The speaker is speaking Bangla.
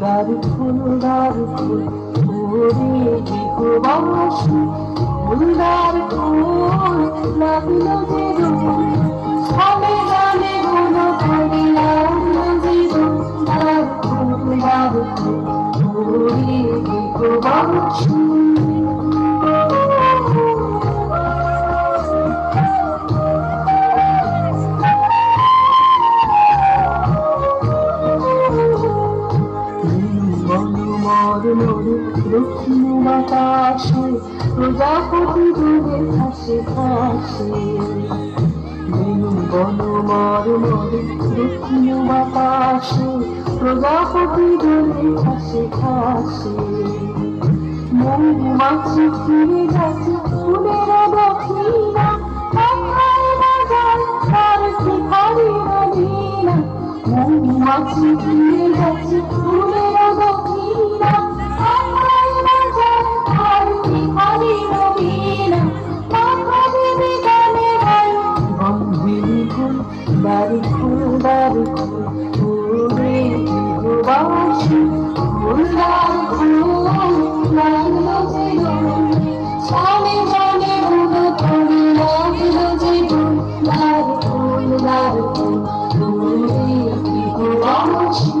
দারু ফুল দারু ফুল ওরে বিহুবাসী ফুলদার ফুল লাগিল যে ছলে গানে গুণ করিলাম জীবন দারু ফুল দারু ফুল ওরে বিহুবাসী মর মরে দক্ষিণ বাতাসে প্রজাপতি দূরে হাসে হাসে বেনু মর মরে দক্ষিণ বাতাসে প্রজাপতি দূরে হাসে হাসে মৌমাছি ফিরে গেছে ফুলের দক্ষিণা মৌমাছি ফিরে গেছে ফুলের ফুলদার ফুলে ভালোবাসি ফুলদার ফুল লাগল জীবনে স্বামী জানে মনে পড়ে লাগল জীবন তার ফুলদার ফুল ফুলে ভালোবাসি